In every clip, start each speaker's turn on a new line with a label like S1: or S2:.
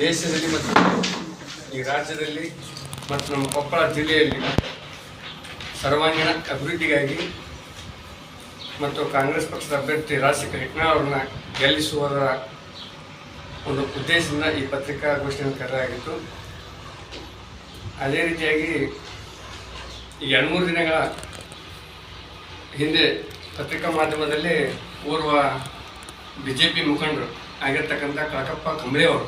S1: ದೇಶದಲ್ಲಿ ಮತ್ತು ಈ ರಾಜ್ಯದಲ್ಲಿ ಮತ್ತು ನಮ್ಮ ಕೊಪ್ಪಳ ಜಿಲ್ಲೆಯಲ್ಲಿ ಸರ್ವಾಂಗೀಣ ಅಭಿವೃದ್ಧಿಗಾಗಿ ಮತ್ತು ಕಾಂಗ್ರೆಸ್ ಪಕ್ಷದ ಅಭ್ಯರ್ಥಿ ರಾಜಶೇಖರ್ ಹಿಟ್ನಾಳ್ ಅವರನ್ನ ಗೆಲ್ಲಿಸುವುದರ ಒಂದು ಉದ್ದೇಶದಿಂದ ಈ ಪತ್ರಿಕಾಗೋಷ್ಠಿಯನ್ನು ಕರೆಯಲಾಗಿತ್ತು. ಅದೇ ರೀತಿಯಾಗಿ ಈ ಎರಡು ಮೂರು ದಿನಗಳ ಹಿಂದೆ ಪತ್ರಿಕಾ ಮಾಧ್ಯಮದಲ್ಲಿ ಓರ್ವ ಬಿ ಜೆ ಪಿ ಮುಖಂಡರು ಆಗಿರ್ತಕ್ಕಂಥ ಕಾಕಪ್ಪ ಕಂಬ್ಳೆ ಅವರು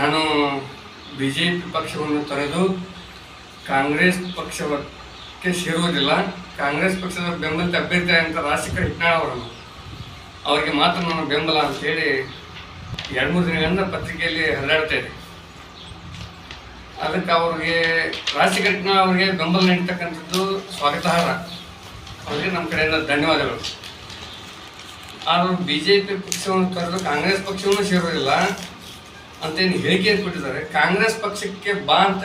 S1: ನಾನು ಬಿ ಜೆ ಪಿ ಪಕ್ಷವನ್ನು ತೊರೆದು ಕಾಂಗ್ರೆಸ್ ಪಕ್ಷಕ್ಕೆ ಸೇರುವುದಿಲ್ಲ. ಕಾಂಗ್ರೆಸ್ ಪಕ್ಷದ ಬೆಂಬಲಿತ ಅಭ್ಯರ್ಥಿ ಅಂತ ರಾಜಶೇಖರ್ ಹಿಟ್ನಾಳ್ ಅವರನ್ನು. ಅವರಿಗೆ ಮಾತ್ರ ನಾನು ಬೆಂಬಲ ಅಂತೇಳಿ ಎರಡು ಮೂರು ದಿನಗಳಿಂದ ಪತ್ರಿಕೆಯಲ್ಲಿ ಹರಡ್ತಾ ಇದೆ ಅದಕ್ಕೆ ಅವ್ರಿಗೆ ರಾಜಶೇಖರ್ ಹಿಟ್ನಾಳ್ ಅವರಿಗೆ ಬೆಂಬಲ ನೀಡ್ತಕ್ಕಂಥದ್ದು ಸ್ವಾಗತಾರ್ಹ. ಅವರಿಗೆ ನಮ್ಮ ಕಡೆಯಿಂದ ಧನ್ಯವಾದಗಳು. ಆದರೂ ಬಿ ಜೆ ಪಿ ಪಕ್ಷವನ್ನು ಕರೆದು ಕಾಂಗ್ರೆಸ್ ಪಕ್ಷವನ್ನು ಸೇರೋದಿಲ್ಲ ಅಂತೇನು ಹೇಳಿಕೆ ಕೊಟ್ಟಿದ್ದಾರೆ. ಕಾಂಗ್ರೆಸ್ ಪಕ್ಷಕ್ಕೆ ಬಾ ಅಂತ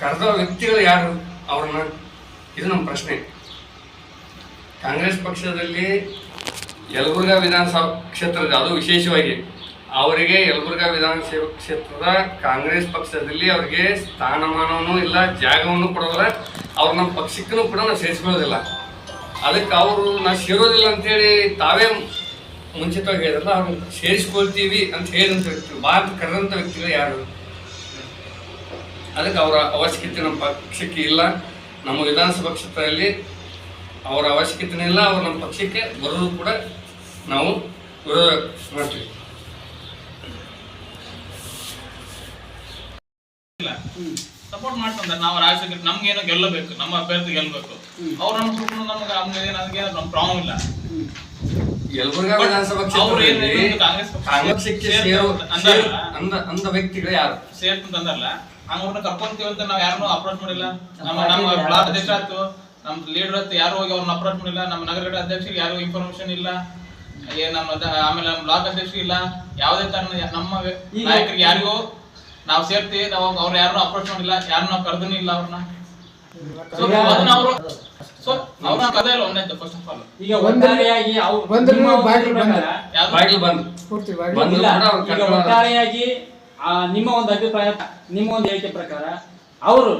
S1: ಕರೆದ ವ್ಯಕ್ತಿಗಳು ಯಾರು? ಅವ್ರನ್ನ, ಇದು ನಮ್ಮ ಪ್ರಶ್ನೆ. ಕಾಂಗ್ರೆಸ್ ಪಕ್ಷದಲ್ಲಿ ಯಲಬುರ್ಗಾ ವಿಧಾನಸಭಾ ಕ್ಷೇತ್ರದ, ಅದು ವಿಶೇಷವಾಗಿ ಅವರಿಗೆ ಯಲಬುರ್ಗಾ ವಿಧಾನಸಭಾ ಕ್ಷೇತ್ರದ ಕಾಂಗ್ರೆಸ್ ಪಕ್ಷದಲ್ಲಿ ಅವರಿಗೆ ಸ್ಥಾನಮಾನವೂ ಇಲ್ಲ, ಜಾಗವನ್ನು ಕೊಡೋದಿಲ್ಲ. ಅವ್ರು ನಮ್ಮ ಪಕ್ಷಕ್ಕೂ ಕೂಡ ನಾವು ಸೇರಿಸ್ಕೊಳ್ಳೋದಿಲ್ಲ. ಅದಕ್ಕೆ ಅವರು ನಾ ಸೇರೋದಿಲ್ಲ ಅಂತೇಳಿ ತಾವೇ ಮುಂಚಿತವಾಗಿ ಹೇಳಿದ್ರಲ್ಲ ಅವ್ರನ್ನ ಸೇರಿಸ್ಕೊಳ್ತೀವಿ ಅಂತ ಹೇಳಿದಂಥ ವ್ಯಕ್ತಿ ಭಾರತ ಅಂತ ಕರೆದಂಥ ವ್ಯಕ್ತಿಗಳು ಯಾರು? ಅದಕ್ಕೆ ಅವರ ಅವಶ್ಯಕತೆ ನಮ್ಮ ಪಕ್ಷಕ್ಕೆ ಇಲ್ಲ. ನಮ್ಮ ವಿಧಾನಸಭಾ ಕ್ಷೇತ್ರದಲ್ಲಿ ಅವರ ಅವಶ್ಯಕತೆನೇ ಇಲ್ಲ. ಅವ್ರು ನಮ್ಮ ಪಕ್ಷಕ್ಕೆ ಬರೋದು ಕೂಡ ನಾವು ವಿರೋಧ ಮಾಡ್ತೀವಿ.
S2: ಸಪೋರ್ಟ್ ಮಾಡ್ತಂದ್ರೆ ನಾವು ರಾಜಕೀಯ ನಮ್ಗೇನೋ ಗೆಲ್ಲಬೇಕು ನಮ್ಮ ಅಭ್ಯರ್ಥಿ ಗೆಲ್ಲಬೇಕು ಅವ್ರು ನಮ್ಗೆ ನಮ್ಗೆ ನನಗೆ ನಮ್ಮ ಪ್ರಾಬ್ಲಮ್ ಇಲ್ಲ.
S1: ಯಲಬುರ್ಗಾ ವಿಧಾನಸಭಾ
S2: ಅವ್ರು ಏನು
S1: ಕ್ಷೇತ್ರದಲ್ಲಿ? ಅಂದ ಅಂದ ವ್ಯಕ್ತಿಗಳು ಯಾರು?
S2: ಸೇರ್ತಂತಂದಲ್ಲ ಅವ್ರನ್ನ ಕರ್ಕೊಂತೀವಿ ಅಂತ ನಾವ್ ಯಾರನ್ನೂ ಅಪ್ರೋಚ್ ಮಾಡಿಲ್ಲ. ನಮ್ಮ ನಮ್ಮ ಬ್ಲಾಕ್ ಅಧ್ಯಕ್ಷ ಆಯ್ತು. ನಮ್ಮ ಲೀಡರ್ ಆಯ್ತು. ಯಾರು ಹೋಗಿ ಅವ್ರನ್ನ ಅಪ್ರೋಚ್ ಮಾಡಿಲ್ಲ. ನಮ್ಮ ನಗರ ಅಧ್ಯಕ್ಷರಿಗೆ ಯಾರು ಇನ್ಫಾರ್ಮೇಶನ್ ಇಲ್ಲ. ನಮ್ಮ ಅದ- ಆಮೇಲೆ ನಮ್ಮ ಬ್ಲಾಕ್ ಅಧ್ಯಕ್ಷ ಇಲ್ಲ. ಯಾವುದೇ ತರ ನಮ್ಮ ನಾಯಕರಿಗೆ ಯಾರಿಗೂ ನಾವು ಸೇರ್ತೀವಿ. ನಾವು ಅವ್ರು ಯಾರನ್ನೂ ಅಪ್ರೋಚ್ ಮಾಡಿಲ್ಲ. ಯಾರು ನಾವು ಕರ್ದೂ ಇಲ್ಲ ಅವ್ರನ್ನ. ಅವರು ಸೊ ಇಲ್ಲ ಒಂದೇ ಫಸ್ಟ್ ಆಫ್ ಆಲ್
S3: ಈಗ ಒಟ್ಟಾರೆಯಾಗಿ ಅವ್ರು
S4: ಬಂದ್ರು
S3: ನಿಮ್ಮ ಒಂದು
S4: ಬಾಗಿಲು ಬಂದ.
S3: ಪ್ರಕಾರ-
S2: ಯಾವ್ದು
S1: ಬಾಗಿಲು ಬಂದು
S4: ಪೂರ್ತಿ
S1: ಬಂದು
S3: ಇಲ್ಲ,
S1: ಕೂಡ
S3: ಈಗ ಒಟ್ಟಾರೆಯಾಗಿ ಆ, ನಿಮ್ಮ ಒಂದು ಅಭಿಪ್ರಾಯ ನಿಮ್ಮ ಒಂದು ಹೇಳಿಕೆ ಪ್ರಕಾರ ಅವರು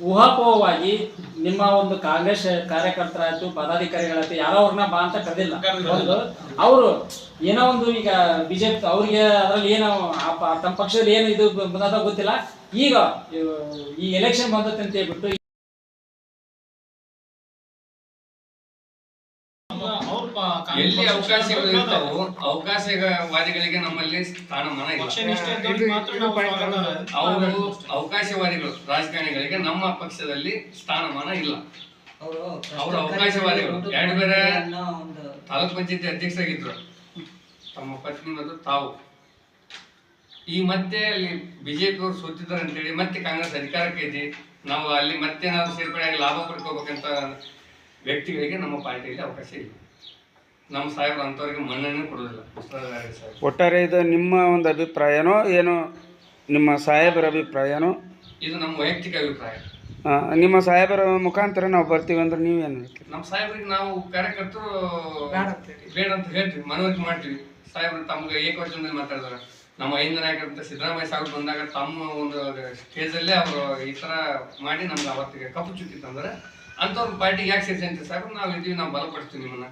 S3: ಊಹಾಪೋಹವಾಗಿ ನಿಮ್ಮ ಒಂದು ಕಾಂಗ್ರೆಸ್ ಕಾರ್ಯಕರ್ತರಾಯ್ತು ಪದಾಧಿಕಾರಿಗಳಾಯ್ತು ಯಾರೋ ಅವ್ರನ್ನ ಬಾ ಅಂತ ಕರೆದಿಲ್ಲ. ಒಂದು ಅವರು ಏನೋ ಒಂದು ಈಗ ಬಿಜೆಪಿ ಅವ್ರಿಗೆ ಅದ್ರಲ್ಲಿ ಏನೋ ಆ ಪ- ತಮ್ಮ ಪಕ್ಷದಲ್ಲಿ ಏನು ಇದು ಬಂದದ ಗೊತ್ತಿಲ್ಲ. ಈಗ ಈ ಎಲೆಕ್ಷನ್ ಬಂದತ್ತೆ ಅಂತ ಹೇಳ್ಬಿಟ್ಟು
S1: ಎಲ್ಲಿ ಅವಕಾಶಗಳು ಇರ್ತಾವೋ ಅವಕಾಶವಾದಿಗಳಿಗೆ ನಮ್ಮಲ್ಲಿ ಸ್ಥಾನಮಾನ ಇಲ್ಲ. ಅವರು ಅವಕಾಶವಾದಿಗಳು ರಾಜಕಾರಣಿಗಳಿಗೆ ನಮ್ಮ ಪಕ್ಷದಲ್ಲಿ ಸ್ಥಾನಮಾನ ಇಲ್ಲ. ಅವರು ಅವಕಾಶವಾದಿಗಳು. ಎರಡು ಬೇರೆ ತಾಲೂಕ್ ಪಂಚಾಯತಿ ಅಧ್ಯಕ್ಷರಾಗಿದ್ರು. ತಮ್ಮ ಪತ್ನಿ ಮತ್ತು ತಾವು. ಈ ಮತ್ತೆ ಅಲ್ಲಿ ಬಿಜೆಪಿ ಅವರು ಸೋತಿದ್ದಾರೆ ಅಂತೇಳಿ ಮತ್ತೆ ಕಾಂಗ್ರೆಸ್ ಅಧಿಕಾರಕ್ಕೆ ಇದೆ ನಾವು ಅಲ್ಲಿ ಮತ್ತೆ ನಾವು ಸೇರ್ಪಡೆಯಾಗಿ ಲಾಭ ಪಡ್ಕೋಬೇಕಂತ ವ್ಯಕ್ತಿಗಳಿಗೆ ನಮ್ಮ ಪಾರ್ಟಿಯಲ್ಲಿ ಅವಕಾಶ ಇಲ್ಲ. ನಮ್ಮ ಸಾಹೇಬ್ರು ಅಂಥವ್ರಿಗೆ ಮನ್ನಣೆ ಸಾಹೇಬ್
S5: ಒಟ್ಟಾರೆ ಇದು ನಿಮ್ಮ ಒಂದು ಅಭಿಪ್ರಾಯನೋ ಏನೋ ನಿಮ್ಮ ಸಾಹೇಬರ ಅಭಿಪ್ರಾಯನೋ?
S1: ಇದು ನಮ್ಮ ವೈಯಕ್ತಿಕ ಅಭಿಪ್ರಾಯ.
S5: ಆ, ನಿಮ್ಮ ಸಾಹೇಬರ ಮುಖಾಂತರ ನಾವು ಬರ್ತೀವಿ ಅಂದ್ರೆ ನೀವೇನು ಹೇಳ್ತೀರಿ?
S1: ನಮ್ಮ ಸಾಹೇಬ್ರಿಗೆ ನಾವು ಕಾರ್ಯಕರ್ತರು
S4: ಬೇಡ ಅಂತ ಹೇಳಿ.
S1: ಬೇಡ ಅಂತ ಹೇಳ್ತೀವಿ ಮನವರಿಕೆ ಮಾಡ್ತೀವಿ. ಸಾಹೇಬ್ರು ತಮ್ಗೆ ಏಕವಚನದಲ್ಲಿ ಮಾತಾಡಿದಾರೆ. ನಮ್ಮ ಐದು ನಾಯಕರಂತ ಸಿದ್ದರಾಮಯ್ಯ ಸಾಹು ಬಂದಾಗ ತಮ್ಮ ಒಂದು ಸ್ಟೇಜಲ್ಲೇ ಅವರು ಈ ಥರ ಮಾಡಿ ನಮ್ಗೆ ಅವತ್ತಿಗೆ ಕಪ್ಪು ಚುಕ್ಕಿತ್ತಂದ್ರೆ ಅಂಥವ್ರ ಪಾರ್ಟಿಗೆ ಯಾಕೆ ಸೇರಿಸಿ ಅಂತ ಸಾಹೇಬ್ರು ನಾವು ಇದ್ದೀವಿ ನಾವು ಬಲಪಡಿಸ್ತೀವಿ ನಿಮ್ಮನ್ನ.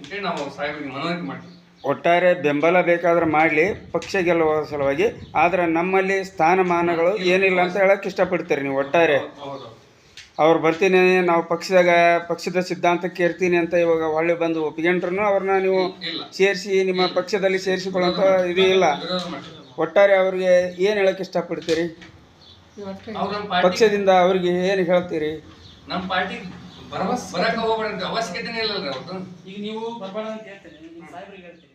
S1: ಅಂತೇಳಿ ನಾವು ಸಾಹೇಬ್ರಿಗೆ ಮನವರಿಕೆ ಮಾಡ್ತೀವಿ.
S5: ಒಟ್ಟಾರೆ ಬೆಂಬಲ ಬೇಕಾದ್ರೆ ಮಾಡಲಿ ಪಕ್ಷ ಗೆಲ್ಲುವ ಸಲುವಾಗಿ. ಆದರೆ ನಮ್ಮಲ್ಲಿ ಸ್ಥಾನಮಾನಗಳು ಏನಿಲ್ಲ ಅಂತ ಹೇಳಕ್ಕೆ ಇಷ್ಟಪಡ್ತೀರಿ ನೀವು ಒಟ್ಟಾರೆ?
S1: ಹೌದು.
S5: ಅವ್ರು ಬರ್ತೀನಿ ನಾವು ಪಕ್ಷದಾಗ ಪಕ್ಷದ ಸಿದ್ಧಾಂತಕ್ಕೆ ಇರ್ತೀನಿ ಅಂತ ಇವಾಗ ಹೊಳ್ಳಿ ಬಂದು ಒಪ್ಪಿಕೊಂಡ್ರು ಅವ್ರನ್ನ ನೀವು ಸೇರಿಸಿ ನಿಮ್ಮ ಪಕ್ಷದಲ್ಲಿ ಸೇರಿಸಿಕೊಳ್ಳೋಂಥ ಇದು ಇಲ್ಲ. ಒಟ್ಟಾರೆ ಅವ್ರಿಗೆ ಏನು ಹೇಳಕ್ಕೆ ಇಷ್ಟಪಡ್ತೀರಿ? ಪಕ್ಷದಿಂದ ಅವ್ರಿಗೆ ಏನು ಹೇಳ್ತೀರಿ?
S1: ನಮ್ಮ ಪಾರ್ಟಿ ಬರ ಬರಕ್ಕೆ ಹೋಗ್ಬೇಡ ಅವಶ್ಯಕತೆನೇ ಇಲ್ಲಲ್ರಿ ಅವ್ರದ್ದು
S3: ಈಗ ನೀವು ಬರ್ಬೇಡ ಅಂತ ಹೇಳ್ತೀನಿ ನಿಮ್ಮ ಸಾಹೇಬ್ರಿಗೆ ಹೇಳ್ತೀನಿ.